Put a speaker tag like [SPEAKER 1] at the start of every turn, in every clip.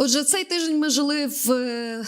[SPEAKER 1] Отже, цей тиждень ми жили в е,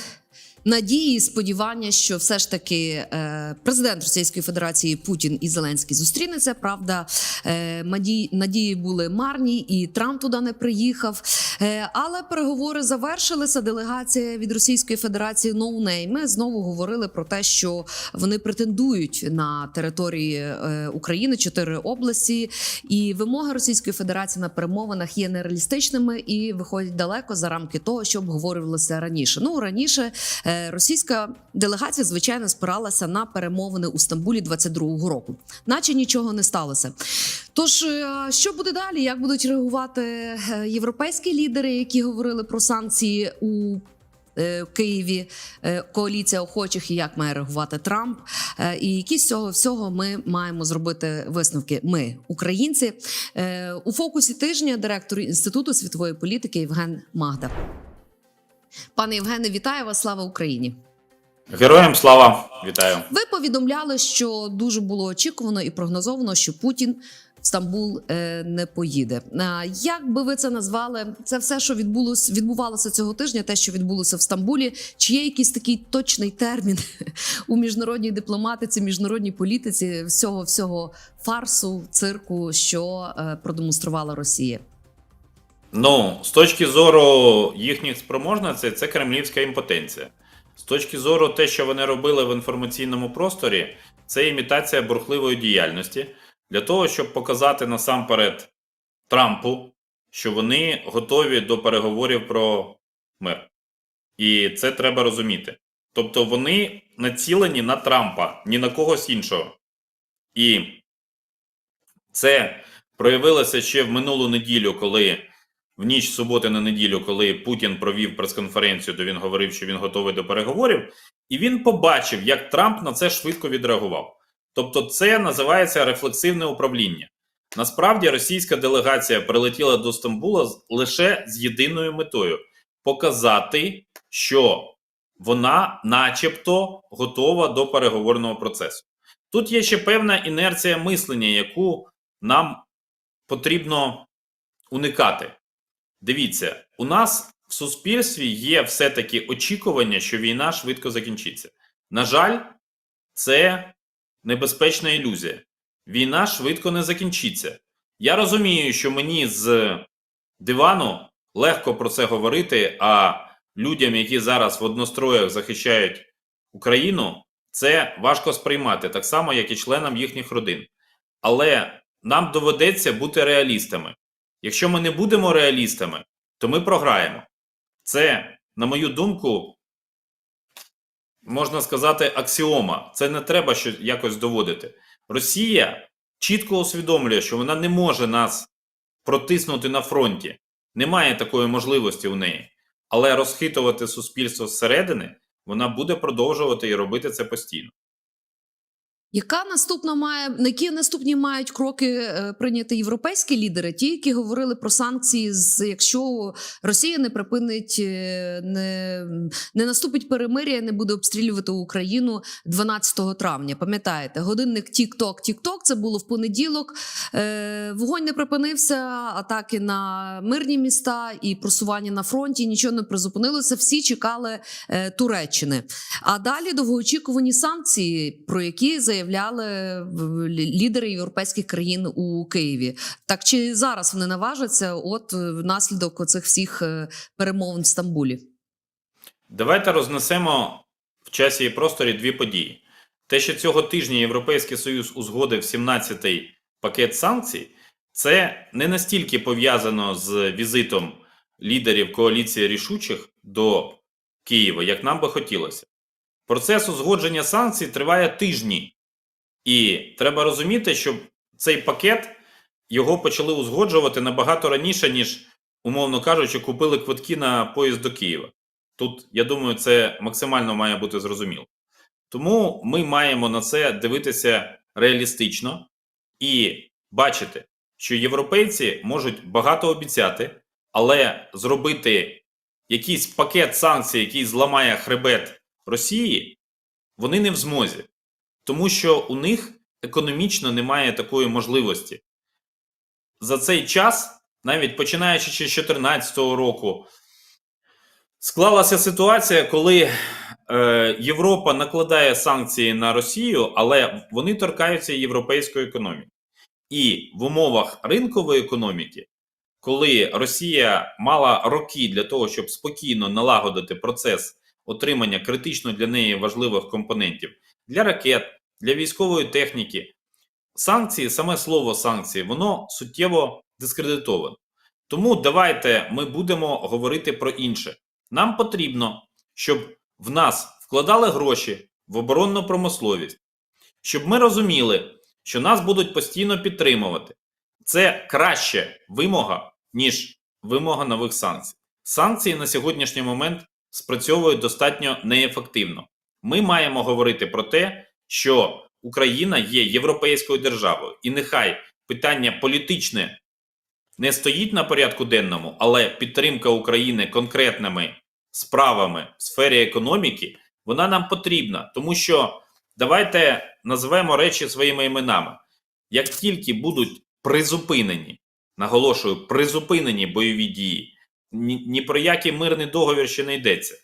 [SPEAKER 1] надії, і сподівання, що все ж таки е, президент Російської Федерації Путін і Зеленський зустрінеться. Правда, е, надії, були марні, і Трамп туди не приїхав. Е, але переговори завершилися. Делегація від Російської Федерації ноунейми знову говорили про те, що вони претендують на території України чотири області, і вимоги Російської Федерації на перемовинах є нереалістичними і виходять далеко за рамки того, що обговорювалося раніше. Ну раніше російська делегація звичайно спиралася на перемовини у Стамбулі 22-го року, наче нічого не сталося. Тож, е, що буде далі? Як будуть реагувати е, європейські лідери, які говорили про санкції у е, Києві, е, коаліція охочих, і як має реагувати Трамп, Е, і які з цього всього ми маємо зробити висновки? Ми, українці, Е, у фокусі тижня директор інституту світової політики Євген Магда. Пане Євгене, вітаю вас! Слава Україні!
[SPEAKER 2] Героям слава вітаю.
[SPEAKER 1] Ви повідомляли, що дуже було очікувано і прогнозовано, що Путін в Стамбул е, не поїде. Як би ви це назвали? Це все, що відбулося, відбувалося цього тижня, те, що відбулося в Стамбулі. Чи є якийсь такий точний термін у міжнародній дипломатиці, міжнародній політиці всього всього фарсу, цирку, що е, продемонструвала Росія?
[SPEAKER 2] Ну, з точки зору їхніх спроможностей, це кремлівська імпотенція. З точки зору те, що вони робили в інформаційному просторі, це імітація бурхливої діяльності для того, щоб показати насамперед Трампу, що вони готові до переговорів про мир. І це треба розуміти. Тобто вони націлені на Трампа, ні на когось іншого. І це проявилося ще в минулу неділю, коли в ніч суботи на неділю, коли Путін провів прес-конференцію, то він говорив, що він готовий до переговорів, і він побачив, як Трамп на це швидко відреагував. Тобто, це називається рефлексивне управління. Насправді, російська делегація прилетіла до Стамбула лише з єдиною метою показати, що вона, начебто, готова до переговорного процесу. Тут є ще певна інерція мислення, яку нам потрібно уникати. Дивіться, у нас в суспільстві є все-таки очікування, що війна швидко закінчиться. На жаль, це небезпечна ілюзія. Війна швидко не закінчиться. Я розумію, що мені з дивану легко про це говорити, а людям, які зараз в одностроях захищають Україну, це важко сприймати, так само, як і членам їхніх родин. Але нам доведеться бути реалістами. Якщо ми не будемо реалістами, то ми програємо. Це, на мою думку, можна сказати, аксіома. Це не треба що якось доводити. Росія чітко усвідомлює, що вона не може нас протиснути на фронті. Немає такої можливості у неї. Але розхитувати суспільство зсередини вона буде продовжувати і робити це постійно.
[SPEAKER 1] Яка наступна має які наступні мають кроки е, прийняти європейські лідери? Ті, які говорили про санкції, з якщо Росія не припинить, е, не, не наступить перемир'я, не буде обстрілювати Україну 12 травня. Пам'ятаєте, годинник Тік-Ток, Тік-Ток, це було в понеділок. Е, вогонь не припинився, атаки на мирні міста і просування на фронті. Нічого не призупинилося. Всі чекали Туреччини. А далі довгоочікувані санкції, про які заявляли лідери європейських країн у Києві. Так чи зараз вони наважаться? От е, внаслідок оцих всіх е, перемовин в Стамбулі?
[SPEAKER 2] Давайте рознесемо в часі і просторі дві події. Те, що цього тижня Європейський Союз узгодив 17-й пакет санкцій, це не настільки пов'язано з візитом лідерів коаліції рішучих до Києва, як нам би хотілося. Процес узгодження санкцій триває тижні, і треба розуміти, що цей пакет його почали узгоджувати набагато раніше, ніж, умовно кажучи, купили квитки на поїзд до Києва. Тут, я думаю, це максимально має бути зрозуміло. Тому ми маємо на це дивитися реалістично і бачити, що європейці можуть багато обіцяти, але зробити якийсь пакет санкцій, який зламає хребет Росії, вони не в змозі, тому що у них економічно немає такої можливості. За цей час, навіть починаючи з 2014 року, Склалася ситуація, коли е, Європа накладає санкції на Росію, але вони торкаються європейської економіки. І в умовах ринкової економіки, коли Росія мала роки для того, щоб спокійно налагодити процес отримання критично для неї важливих компонентів для ракет, для військової техніки, санкції, саме слово санкції, воно суттєво дискредитовано. Тому давайте ми будемо говорити про інше. Нам потрібно, щоб в нас вкладали гроші в оборонну промисловість, щоб ми розуміли, що нас будуть постійно підтримувати. Це краще вимога, ніж вимога нових санкцій. Санкції на сьогоднішній момент спрацьовують достатньо неефективно. Ми маємо говорити про те, що Україна є європейською державою, і нехай питання політичне не стоїть на порядку денному, але підтримка України конкретними справами в сфері економіки вона нам потрібна, тому що давайте назвемо речі своїми іменами. Як тільки будуть призупинені, наголошую, призупинені бойові дії, ні, ні про який мирний договір ще не йдеться.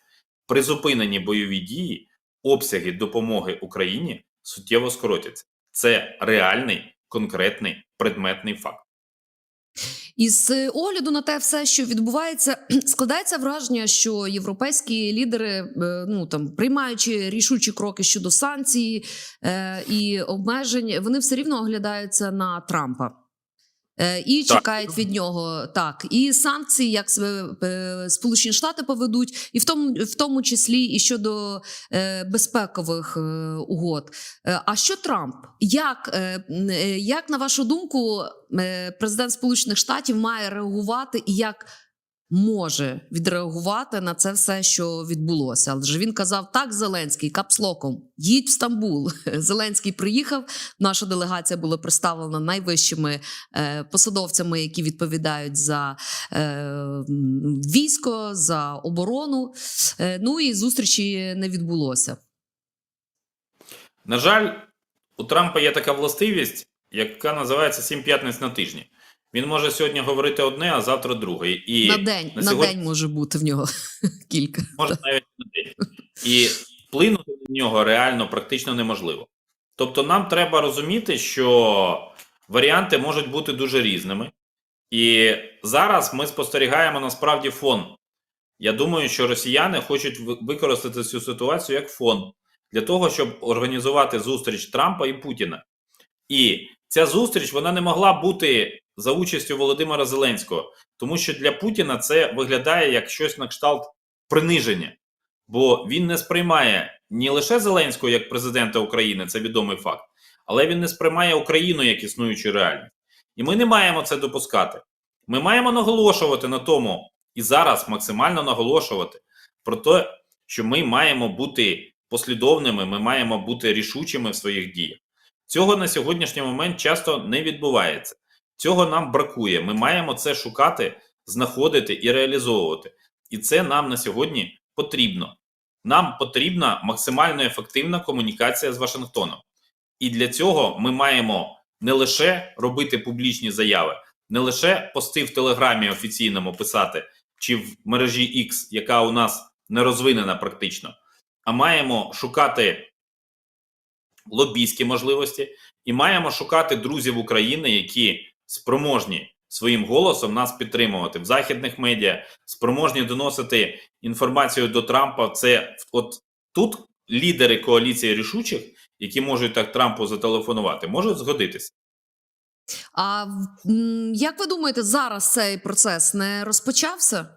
[SPEAKER 2] Призупинені бойові дії, обсяги допомоги Україні суттєво скоротяться. Це реальний конкретний предметний факт.
[SPEAKER 1] Із огляду на те все, що відбувається, складається враження, що європейські лідери, е, ну там приймаючи рішучі кроки щодо санкцій е, і обмежень, вони все рівно оглядаються на Трампа. Е, І
[SPEAKER 2] Так.
[SPEAKER 1] чекають від нього так і санкції, як себе е, Сполучені Штати поведуть, і в тому, в тому числі і щодо е, безпекових е, угод. А що Трамп? Як, е, як на вашу думку, президент Сполучених Штатів має реагувати і як може відреагувати на це все, що відбулося? Адже він казав так, Зеленський капслоком, їдь в Стамбул. Зеленський приїхав. Наша делегація була представлена найвищими е, посадовцями, які відповідають за е, військо, за оборону. Е, ну і зустрічі не відбулося.
[SPEAKER 2] На жаль, у Трампа є така властивість, яка називається сім п'ятниць на тижні. Він може сьогодні говорити одне, а завтра друге. І
[SPEAKER 1] на день
[SPEAKER 2] на
[SPEAKER 1] на,
[SPEAKER 2] сьогодні-
[SPEAKER 1] день може бути в нього кілька.
[SPEAKER 2] може навіть на день. І вплинути на нього реально практично неможливо. Тобто, нам треба розуміти, що варіанти можуть бути дуже різними. І зараз ми спостерігаємо насправді фон. Я думаю, що росіяни хочуть використати цю ситуацію як фон для того, щоб організувати зустріч Трампа і Путіна. І ця зустріч вона не могла бути за участю Володимира Зеленського, тому що для Путіна це виглядає як щось на кшталт приниження, бо він не сприймає ні лише Зеленського як президента України, це відомий факт, але він не сприймає Україну як існуючу реальність. І ми не маємо це допускати. Ми маємо наголошувати на тому і зараз максимально наголошувати про те, що ми маємо бути послідовними, ми маємо бути рішучими в своїх діях. Цього на сьогоднішній момент часто не відбувається. Цього нам бракує. Ми маємо це шукати, знаходити і реалізовувати. І це нам на сьогодні потрібно. Нам потрібна максимально ефективна комунікація з Вашингтоном. І для цього ми маємо не лише робити публічні заяви, не лише пости в Телеграмі офіційному писати, чи в мережі X, яка у нас не розвинена практично, а маємо шукати лобійські можливості і маємо шукати друзів України, які спроможні своїм голосом нас підтримувати в західних медіа, спроможні доносити інформацію до Трампа. Це от тут лідери коаліції рішучих, які можуть так Трампу зателефонувати, можуть згодитися.
[SPEAKER 1] А як ви думаєте, зараз цей процес не розпочався?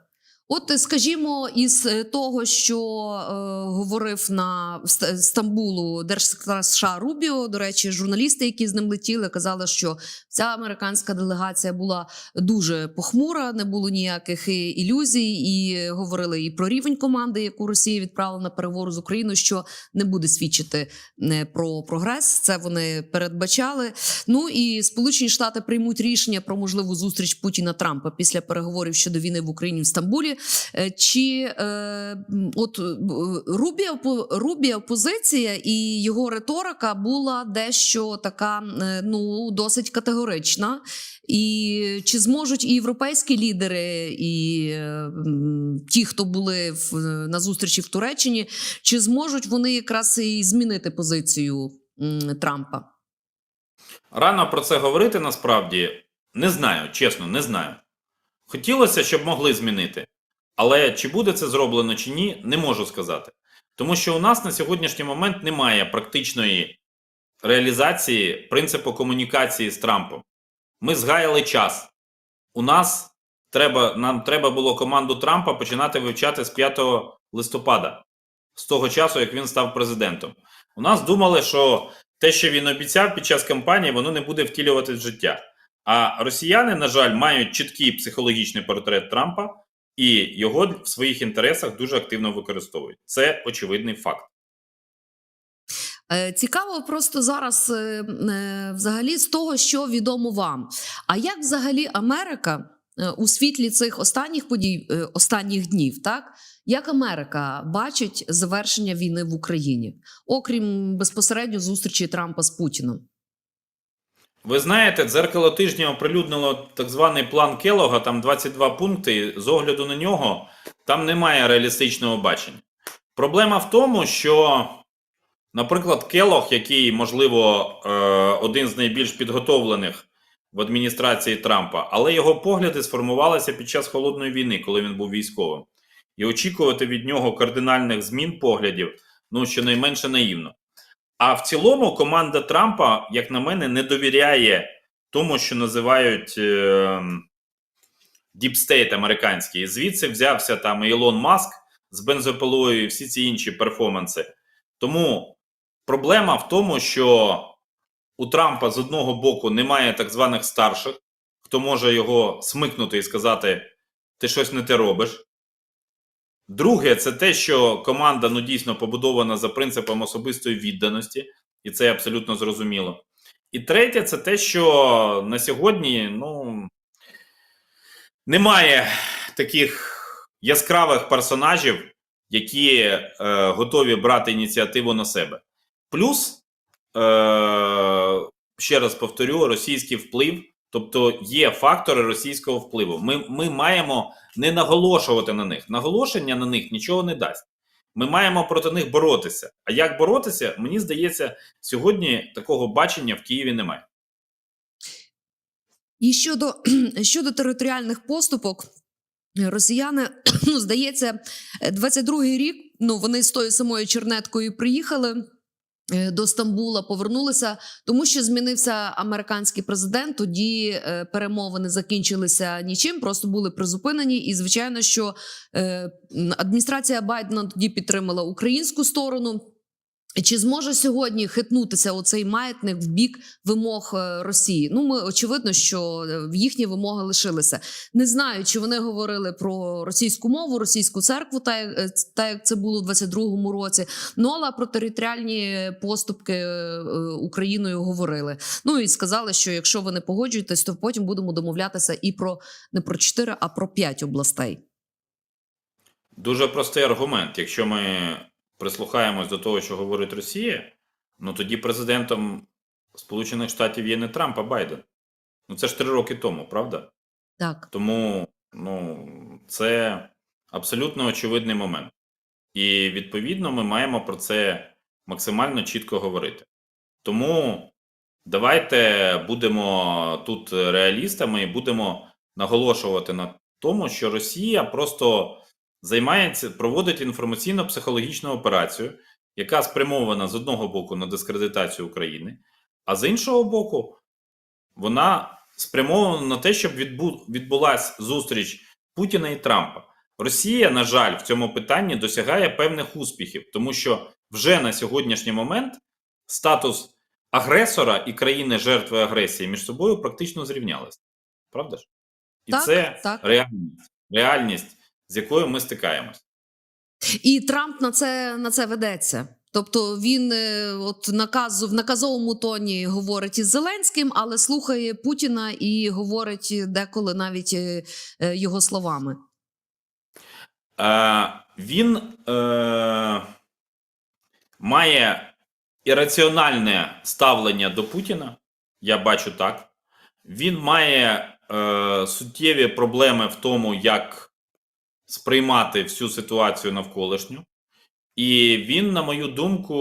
[SPEAKER 1] От, скажімо, із е, того, що е, говорив на Стамбулу держсекретар США Рубіо, до речі, журналісти, які з ним летіли, казали, що ця американська делегація була дуже похмура, не було ніяких ілюзій, і говорили і про рівень команди, яку Росія відправила на переговору з Україною, що не буде свідчити е, про прогрес. Це вони передбачали. Ну і Сполучені Штати приймуть рішення про можливу зустріч Путіна Трампа після переговорів щодо війни в Україні в Стамбулі. Е, Чи е, от е, б- Рубіо, по- Рубіо позиція і його риторика була дещо така ну досить категорична. І чи зможуть і європейські лідери, і ті, хто були в, на зустрічі в Туреччині, чи зможуть вони якраз і змінити позицію Трампа?
[SPEAKER 2] Рано про це говорити насправді не знаю, чесно, не знаю. Хотілося, щоб могли змінити. Але чи буде це зроблено чи ні, не можу сказати. Тому що у нас на сьогоднішній момент немає практичної реалізації принципу комунікації з Трампом. Ми згаяли час. У нас треба, нам треба було команду Трампа починати вивчати з 5 листопада, з того часу, як він став президентом. У нас думали, що те, що він обіцяв під час кампанії, воно не буде втілювати в життя. А росіяни, на жаль, мають чіткий психологічний портрет Трампа і його в своїх інтересах дуже активно використовують. Це очевидний факт.
[SPEAKER 1] Е, Цікаво просто зараз е, е, взагалі з того, що відомо вам. А як взагалі Америка у світлі цих останніх подій, останніх днів, так? Як Америка бачить завершення війни в Україні, окрім безпосередньо зустрічі Трампа з Путіном?
[SPEAKER 2] Ви знаєте, дзеркало тижня оприлюднило так званий план Келога, там 22 пункти. З огляду на нього там немає реалістичного бачення. Проблема в тому, що, наприклад, Келог, який, можливо, е, один з найбільш підготовлених в адміністрації Трампа, але його погляди сформувалися під час холодної війни, коли він був військовим. І очікувати від нього кардинальних змін поглядів, ну щонайменше наївно. А в цілому команда Трампа, як на мене, не довіряє тому, що називають діпстейт американський. Звідси взявся там Ілон Маск з бензопилою і всі ці інші перформанси. Тому проблема в тому, що у Трампа з одного боку немає так званих старших, хто може його смикнути і сказати: ти щось не те робиш. Друге, це те, що команда ну дійсно побудована за принципом особистої відданості, і це абсолютно зрозуміло. І третє, це те, що на сьогодні ну немає таких яскравих персонажів, які е, готові брати ініціативу на себе. Плюс, е, ще раз повторю, російський вплив, тобто є фактори російського впливу. Ми, ми маємо не наголошувати на них. Наголошення на них нічого не дасть. Ми маємо проти них боротися. А як боротися, мені здається, сьогодні такого бачення в Києві немає.
[SPEAKER 1] І щодо, щодо територіальних поступок, росіяни, ну, здається, 22-й рік, ну, вони з тою самою чернеткою приїхали. Е, До Стамбула повернулися, тому що змінився американський президент. Тоді е, перемовини закінчилися нічим, просто були призупинені. І звичайно, що е, адміністрація Байдена тоді підтримала українську сторону. Чи зможе сьогодні хитнутися оцей маятник в бік вимог е, Росії? Ну, ми очевидно, що е, їхні вимоги лишилися. Не знаю, чи вони говорили про російську мову, російську церкву, та е, як це було в 22-му році. Ну але про територіальні поступки Україною говорили. Ну і сказали, що якщо ви не погоджуєтесь, то потім будемо домовлятися і про не про 4, а про 5 областей.
[SPEAKER 2] Дуже простий аргумент. Якщо ми прислухаємось до того, що говорить Росія, ну тоді президентом Сполучених Штатів є не Трамп, а Байден. Ну це ж три роки тому, правда?
[SPEAKER 1] Так.
[SPEAKER 2] Тому ну, це абсолютно очевидний момент. І відповідно ми маємо про це максимально чітко говорити. Тому давайте будемо тут реалістами і будемо наголошувати на тому, що Росія просто займається, проводить інформаційно-психологічну операцію, яка спрямована з одного боку на дискредитацію України, а з іншого боку, вона спрямована на те, щоб відбу, відбулася зустріч Путіна і Трампа. Росія, на жаль, в цьому питанні досягає певних успіхів, тому що вже на сьогоднішній момент статус агресора і країни жертви агресії між собою практично зрівнялися. Правда ж? І
[SPEAKER 1] Так,
[SPEAKER 2] це
[SPEAKER 1] так.
[SPEAKER 2] реальність, реальність, з якою ми стикаємось.
[SPEAKER 1] І Трамп на це на це ведеться. Тобто він е, от наказу в наказовому тоні говорить із Зеленським, але слухає Путіна і говорить деколи навіть е, е, його словами.
[SPEAKER 2] Е, він е, має ірраціональне ставлення до Путіна. Я бачу так. Він має е, суттєві проблеми в тому, як сприймати всю ситуацію навколишню. І він, на мою думку,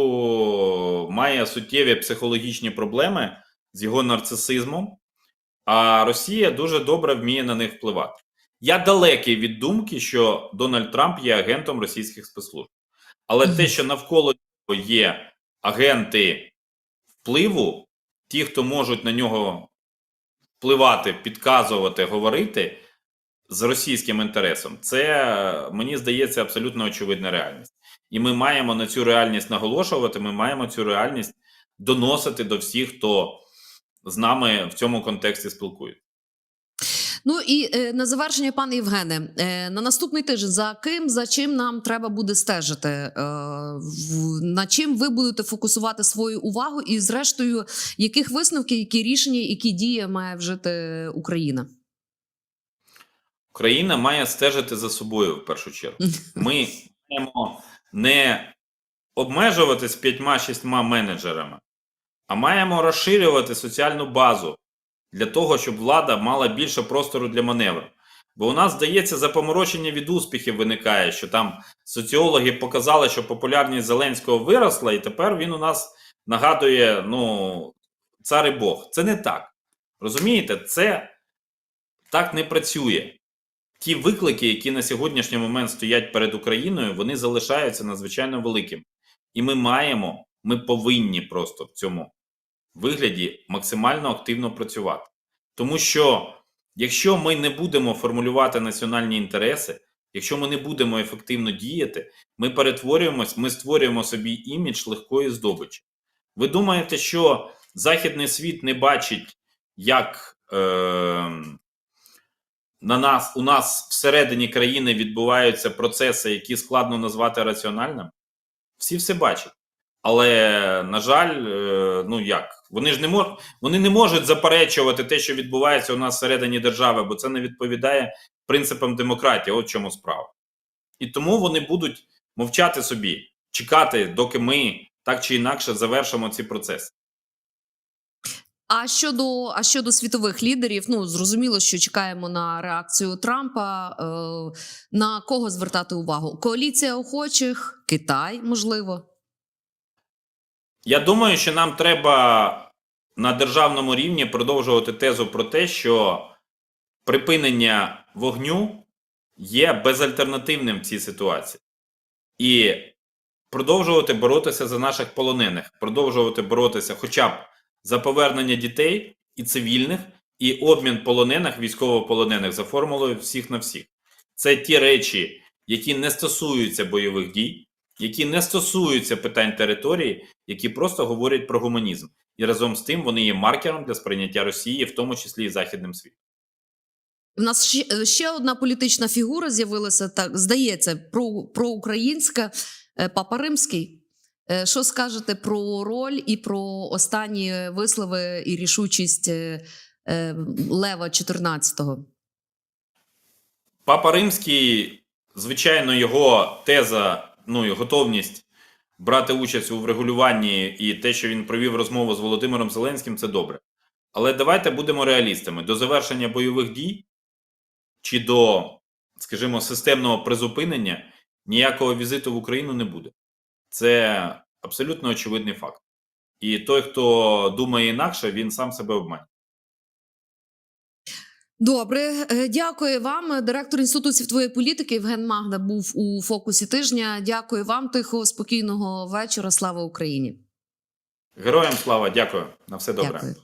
[SPEAKER 2] має суттєві психологічні проблеми з його нарцисизмом, а Росія дуже добре вміє на них впливати. Я далекий від думки, що Дональд Трамп є агентом російських спецслужб. Але те, що навколо нього є агенти впливу, ті, хто можуть на нього впливати, підказувати, говорити з російським інтересом, це мені здається абсолютно очевидна реальність. І ми маємо на цю реальність наголошувати. Ми маємо цю реальність доносити до всіх, хто з нами в цьому контексті спілкується.
[SPEAKER 1] Ну і е, на завершення, пане Євгене, е, на наступний тиждень за ким за чим нам треба буде стежити? Е, в, на чим ви будете фокусувати свою увагу? І, зрештою, яких висновків, які рішення, які дії має вжити Україна?
[SPEAKER 2] Україна має стежити за собою в першу чергу. Ми маємо не обмежуватись п'ятьма-шістьма менеджерами, а маємо розширювати соціальну базу для того, щоб влада мала більше простору для маневру. Бо у нас, здається, запоморочення від успіхів виникає, що там соціологи показали, що популярність Зеленського виросла, і тепер він у нас нагадує ну, цар і Бог. Це не так. Розумієте, це так не працює. Ті виклики, які на сьогоднішній момент стоять перед Україною, вони залишаються надзвичайно великими. І ми маємо, ми повинні просто в цьому вигляді максимально активно працювати. Тому що якщо ми не будемо формулювати національні інтереси, якщо ми не будемо ефективно діяти, ми перетворюємось, ми створюємо собі імідж легкої здобичі. Ви думаєте, що Західний світ не бачить, як е, на нас, у нас всередині країни відбуваються процеси, які складно назвати раціональними? Всі все бачать. Але, на жаль, е, ну як, вони ж не можуть, вони не можуть заперечувати те, що відбувається у нас всередині держави, бо це не відповідає принципам демократії. От в чому справа. І тому вони будуть мовчати собі, чекати, доки ми так чи інакше завершимо ці процеси.
[SPEAKER 1] А щодо а щодо світових лідерів, ну зрозуміло, що чекаємо на реакцію Трампа. Е, на кого звертати увагу? Коаліція охочих, Китай, можливо.
[SPEAKER 2] Я думаю, що нам треба на державному рівні продовжувати тезу про те, що припинення вогню є безальтернативним в цій ситуації. І продовжувати боротися за наших полонених, продовжувати боротися хоча б за повернення дітей і цивільних, і обмін полонених, військовополонених за формулою всіх на всіх. Це ті речі, які не стосуються бойових дій, які не стосуються питань території, які просто говорять про гуманізм. І разом з тим вони є маркером для сприйняття Росії, в тому числі і західним світом.
[SPEAKER 1] У нас ще, ще одна політична фігура з'явилася так. Здається, про, проукраїнська е, Папа Римський. Е, Що скажете про роль і про останні вислови і рішучість е, е, Лева 14-го?
[SPEAKER 2] Папа Римський, звичайно, його теза, ну і готовність брати участь у врегулюванні і те, що він провів розмову з Володимиром Зеленським, це добре. Але давайте будемо реалістами. До завершення бойових дій чи до, скажімо, системного призупинення ніякого візиту в Україну не буде. Це абсолютно очевидний факт. І той, хто думає інакше, він сам себе обманює.
[SPEAKER 1] Добре, Е, дякую вам. Директор інституту світової політики Євген Магда був у фокусі тижня. Дякую вам, тихого, спокійного вечора. Слава Україні!
[SPEAKER 2] Героям слава, дякую. На все добре.
[SPEAKER 1] Дякую.